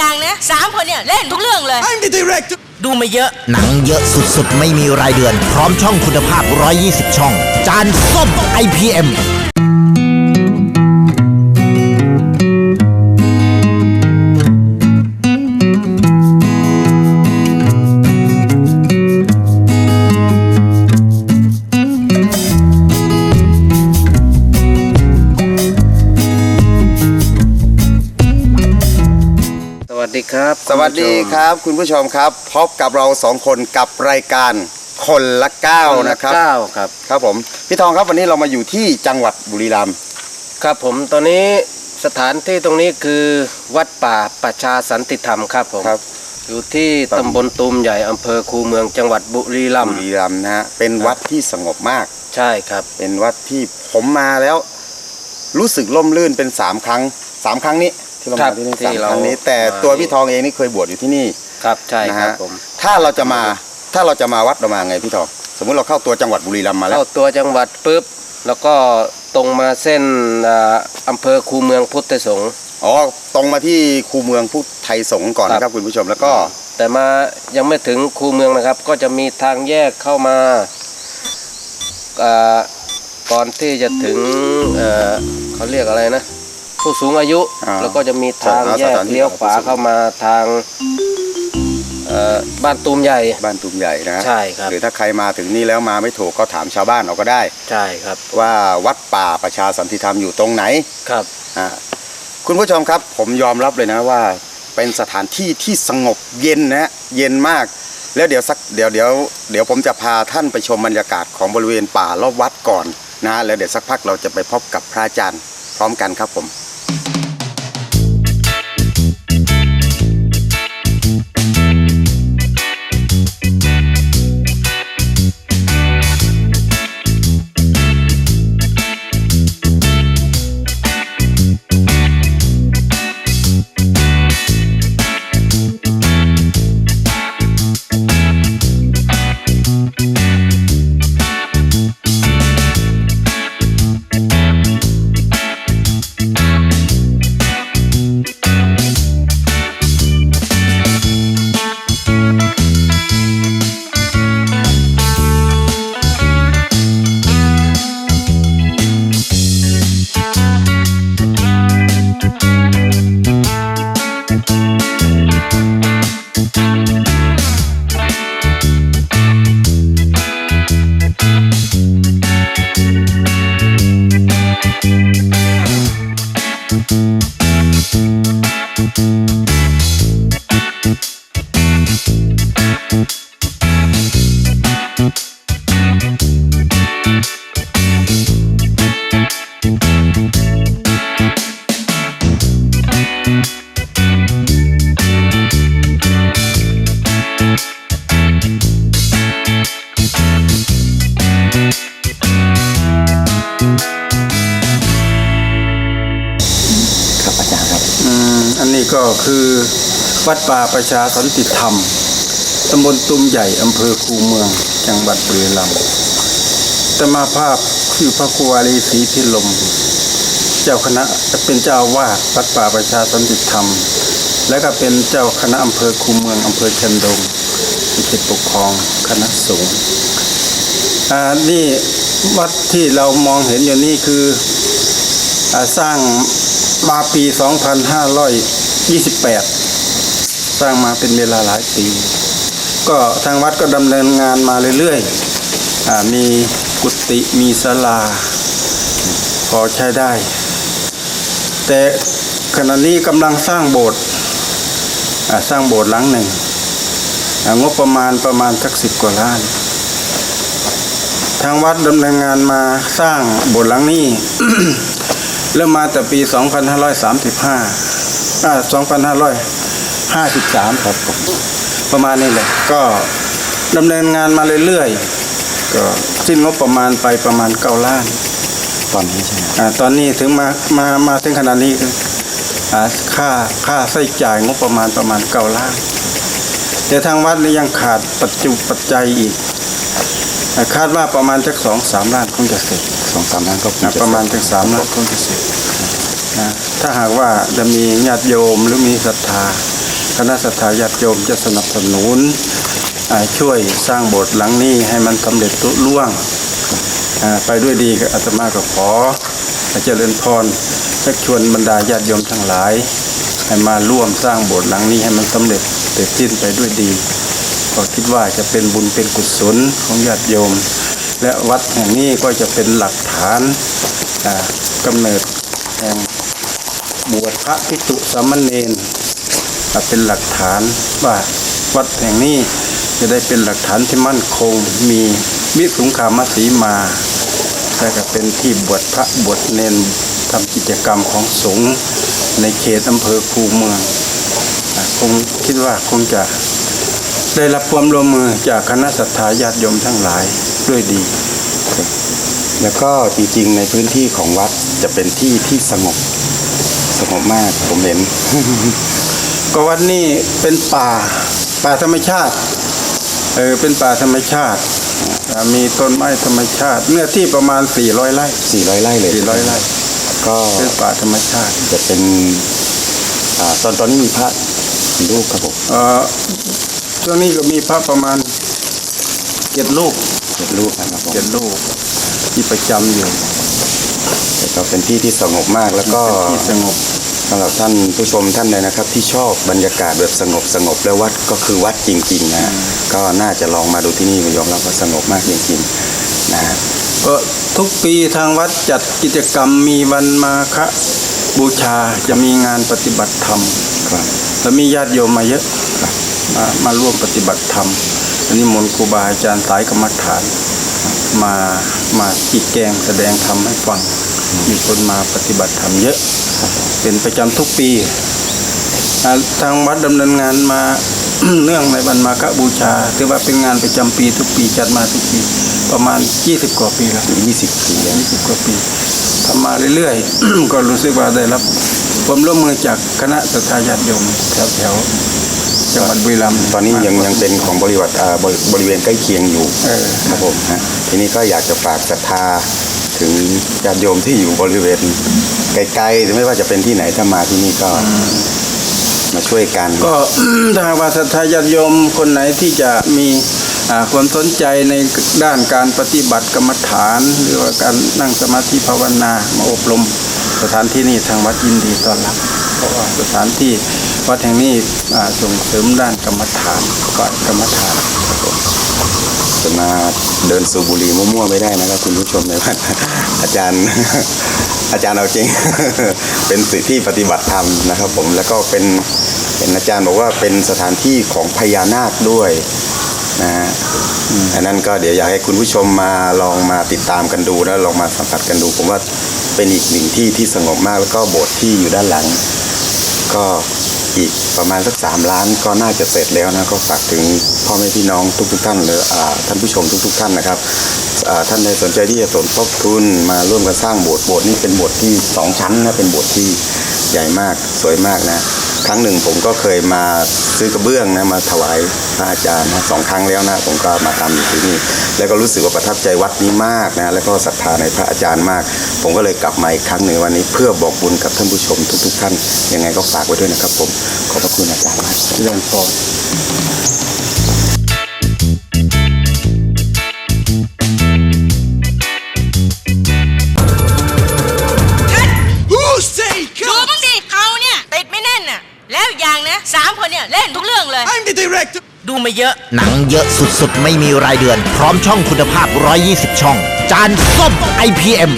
อย่างนะสามคนเนี่ยเล่นทุกเรื่องเลย I'm the director. ดูมาเยอะ หนังเยอะสุดๆ ไม่มีรายเดือน พร้อมช่องคุณภาพ 120 ช่อง จานส้ม IPM วัสดีครับสวัสดีครับ คุณผู้ชมครับพบกับเราสองคนกับรายการคนละเก้าคุณนะครับเก้าครับครับผมพี่ทองครับวันนี้เรามาอยู่ที่จังหวัดบุรีรัมย์ครับผมตอนนี้สถานที่ตรงนี้คือวัดป่าประชาสันติธรรมครับผมครับ อยู่ที่ตำบลตูมใหญ่อำเภอคูเมืองจังหวัดบุรีรัมบุย์รีรัมย์นะฮะเป็นวัดที่สงบมากใช่ครับ เป็นวัดที่ผมมาแล้ว รู้สึกล่มลื่นเป็นสามครั้งสามครั้งนี้ ที่เราครัมาบที่นี่ที่สามเราครั้งนี้ แต่มา ตัวพี่ทองเองนี่เคยบวชอยู่ที่นี่ ครับใช่นะครับฮะ ผมถ้าเราจะมาถ้าเราจะมาวัดเรามาไงพี่ทอง สมมุติเราเข้าตัวจังหวัดบุรีรัมย์มาแล้ว เข้าตัวจังหวัดปุ๊บแล้วก็ตรงมาเส้นอ่าอำเภอคูเมืองพุทธสงฆ์ อ๋อตรงมาที่คูเมืองพุทธไทยสงฆ์ก่อนนะครับคุณผู้ชมแล้วก็ แต่มายังไม่ถึงคูเมืองนะครับ ก็จะมีทางแยกเข้ามาอ่าก่อนที่จะถึงเอ่อเขาเรียกอะไรนะ ผู้สูงอายุ อ่าแล้วก็จะมีทางอ่าแยสกถานที่ เลี้ยวขวาของผู้สูงเข้ามาทางเอ่อบ้านตูมใหญ่ บ้านตุมใหญ่นะฮะใช่ครับ หรือถ้าใครมาถึงนี่แล้วมาไม่ถูกก็ถามชาวบ้านเอาก็ได้ ใช่ครับว่าวัดป่าประชาสันติธรรมอยู่ตรงไหนครับ อ่าคุณผู้ชมครับผมยอมรับเลยนะว่าเป็นสถานที่ที่สงบเย็นนะฮะเย็นมาก แล้วเดี๋ยวสักเดี๋ยวเดี๋ยวเดี๋ยวผมจะพาท่านไปชมบรรยากาศของบริเวณป่ารอบวัดก่อนนะฮะแล้วเดี๋ยวสักพักเราจะไปพบกับพระอาจารย์พร้อมกันครับผม ก็คือวัดป่าประชาสันติธรรมตำบลตุมใหญ่อำเภอคูเมือง จังหวัดบุรีรัมย์ตมาภาพคือพระครูอาลีศรีพิลม เจ้าคณะเป็นเจ้าวาดวัดป่าประชาสันติธรรม และก็เป็นเจ้าคณะอำเภอคูเมืองอำเภอเชียงดงมีเขตปกครองคณะสงฆ์อ่านี่วัดที่เรามองเห็นอยู่นี่คืออ่าสร้างมาปี 28 สร้างมาเป็นเวลาหลายปี ก็ทางวัดก็ดำเนินงานมาเรื่อยๆ มีกุฏิมีศาลา พอใช้ได้ แต่ขณะนี้กำลังสร้างโบสถ์สร้างโบสถ์หลังหนึ่งงบประมาณประมาณสักสิบกว่าล้าน ทางวัดดำเนินงานมาสร้างโบสถ์หลังนี้ เริ่มมาแต่ปี 2535 อ่า2553ครับผมประมาณนี้แหละก็ดำเนินงานมาเรื่อยๆก็สิ้นงบประมาณไปประมาณ9ล้านตอนนี้ใช่ไหมอ่าตอนนี้ถึงมามามาถึงขนาดนี้อ่าค่าค่าใช้จ่ายงบประมาณประมาณ9ล้านแต่ทางวัดนี่ยังขาดปัจจุปัจจัยอีกอ่าคาดว่าประมาณสักสองสามล้านคงจะเสร็จสองสามล้านก็นะประมาณถึงสามล้านคงจะเสร็จ นะถ้าหากว่าจะมีญาติโยมหรือมีศรัทธาคณะสัตยาญาติโยมจะสนับสนุนช่วยสร้างโบสถ์หลังนี้ให้มันสำเร็จลุล่วงไปด้วยดีกับอาตมาก็ขอเจริญพรชักชวนบรรดาญาติโยมทั้งหลาย ให้มาร่วมสร้างโบสถ์หลังนี้ให้มันสำเร็จเสร็จสิ้นไปด้วยดีก็คิดว่าจะเป็นบุญเป็นกุศลของญาติโยม และวัดแห่งนี้ก็จะเป็นหลักฐานอ่ากำเนิดแห่ง บวชพระภิกษุสามเณรเป็นหลักฐานว่าวัดแห่งนี้จะได้เป็นหลักฐานที่มั่นคงมีมิสุงคามสีมาและก็เป็นที่บวชพระบวชเนนทำกิจกรรมของสงฆ์ในเขตอำเภอคูเมืองคงคิดว่าคงจะได้รับความร่วมมือจากคณะศรัทธาญาติโยมทั้งหลายด้วยดี แล้วก็จริงๆในพื้นที่ของวัดจะเป็นที่ที่สงบ สงบมากผมเห็น ก็วัดนี้เป็นป่า ป่าธรรมชาติ เออเป็นป่าธรรมชาติอ่ามีต้นไม้ธรรมชาติ เนื้อที่ประมาณ 400ไร่400ไร่เลย400ไร่ก็เป็นป่าธรรมชาติ จะเป็นอ่าตอนตอนนี้มีพระกี่รูปครับผมเอ่อช่วงนี้ก็มีพระประมาณเจ็ดลูกเจ็ดรูปนะครับผมเจ็ดลูก ที่ประจำอยู่แต่ก็เป็นที่ที่สงบมากแล้วก็เป็นที่สงบสำหรับท่านผู้ชมท่านใดนะครับ ที่ชอบบรรยากาศแบบสงบสงบแล้ววัดก็คือวัดจริงๆนะก็น่าจะลองมาดูที่นี่ยอมรับว่าสงบมากจริงๆนะก็ทุกปีทางวัดจัดกิจกรรมมีวันมาฆบูชาจะมีงานปฏิบัติธรรมครับแล้วมีญาติโยมมาเยอะมามาร่วมปฏิบัติธรรมอันนี้มนต์ครูบาอาจารย์สายกรรมฐาน มามาจีแกงแสดงธรรมให้ฟัง มีคนมาปฏิบัติธรรมเยอะ เป็นประจำทุกปีอ่าทางวัดดำเนินงานมาเนื่องในวันมาฆบูชา ถือว่าเป็นงานประจำปีทุกปีจัดมาทุกปี ประมาณ 20 กว่าปีแล้วยี่สิบปีแล้ว20 กว่าปีทำมาเรื่อยๆ ก็รู้สึกว่าได้รับความร่วมมือจากคณะสัตยาญาติโยมแถวๆ จังหวัดบุรีรัมย์ตอนนี้ยังยังเป็นของบริวัติอ่าบริบริเวณใกล้เคียงอยู่เออครับผมฮะทีนี้ก็อยากจะฝากศรัทธาถึงญาติโยมที่อยู่บริเวณไกลๆหรือไม่ว่าจะเป็นที่ไหนถ้ามาที่นี่ก็มาช่วยกัน ก็ถ้าหากว่าศรัทธาญาติโยมคนไหนที่จะมีอ่าความสนใจในด้านการปฏิบัติกรรมฐาน หรือว่าการนั่งสมาธิภาวนามาอบรมสถานที่นี้ทางวัดยินดีต้อนรับเพราะว่าสถานที่ วัดแห่งนี้อ่ส่งเสริมด้านกรรมฐานก่อนกรรมฐานจะมาเดินสูบบุหรี่มั่วๆไม่ได้นะครับคุณผู้ชมในวัดอาจารย์อาจารย์เอาจริง เป็นสิ่งที่ปฏิบัติธรรมนะครับ ผมแล้วก็เป็นเป็นอาจารย์บอกว่าเป็นสถานที่ของพญานาคด้วยนะฮะอันนั้นก็เดี๋ยวอยากให้คุณผู้ชมมาลองมาติดตามกันดูแล้วลองมาสัมผัสกันดู ผมว่าเป็นอีกหนึ่งที่ที่สงบมากแล้วก็โบสถ์ที่อยู่ด้านหลัง ก็ อีกประมาณสักสามล้านก็น่าจะเสร็จแล้วนะก็ฝากถึงพ่อแม่พี่น้องทุกๆท่านหรืออท่านผู้ชมทุก ๆ ท่านนะครับท่านใดสนใจที่จะสมทบทุนมาร่วมกันสร้างโบสถ์โบสถ์นี้เป็นโบสถ์ที่สองชั้นนะเป็นโบสถ์ที่ใหญ่มากสวยมากนะ ครั้งหนึ่งผมก็เคยมาซื้อกระเบื้องนะมาถวายพระอาจารย์นะสองครั้งแล้วนะผมก็มาทำอยู่ที่นี่ แล้วก็รู้สึกว่าประทับใจวัดนี้มากนะแล้วก็ศรัทธาในพระอาจารย์มาก ผมก็เลยกลับมาอีกครั้งหนึ่งวันนี้เพื่อบอกบุญกับท่านผู้ชมทุกๆท่านยังไงก็ฝากไว้ด้วยนะครับผมขอบพระคุณอาจารย์มากเรื่องพร ดูมาเยอะ หนังเยอะสุดๆ ไม่มีรายเดือน พร้อมช่องคุณภาพ 120 ช่อง จานส้ม IPM